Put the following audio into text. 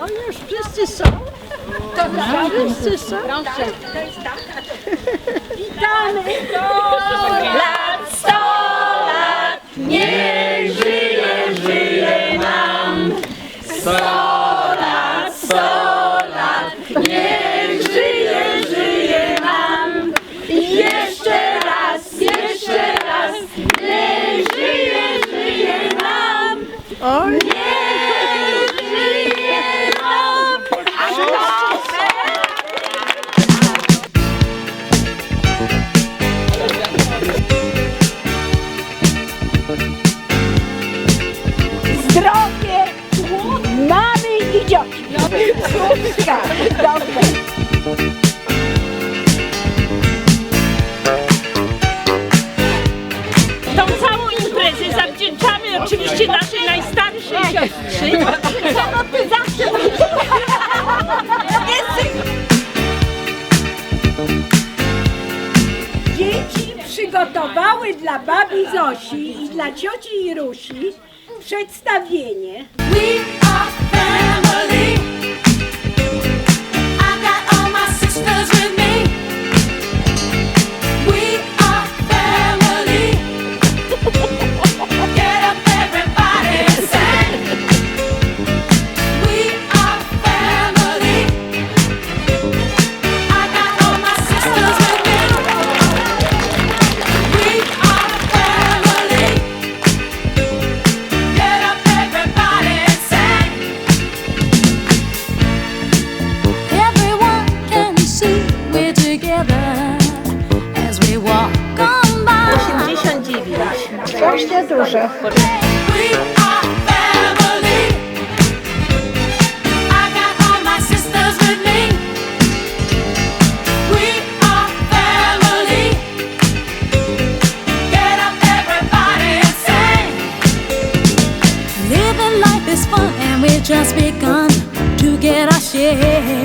O, już wszyscy są. Wszyscy są. Witamy. Lat, sto lat, niech żyje, żyje nam. Sto Słówka. Dobrze. Tą całą imprezę zawdzięczamy oczywiście naszej najstarszej siostrze. Ty zawsze Dzieci przygotowały dla babi Zosi i dla cioci Irusi przedstawienie. We are family. And we've just begun to get our share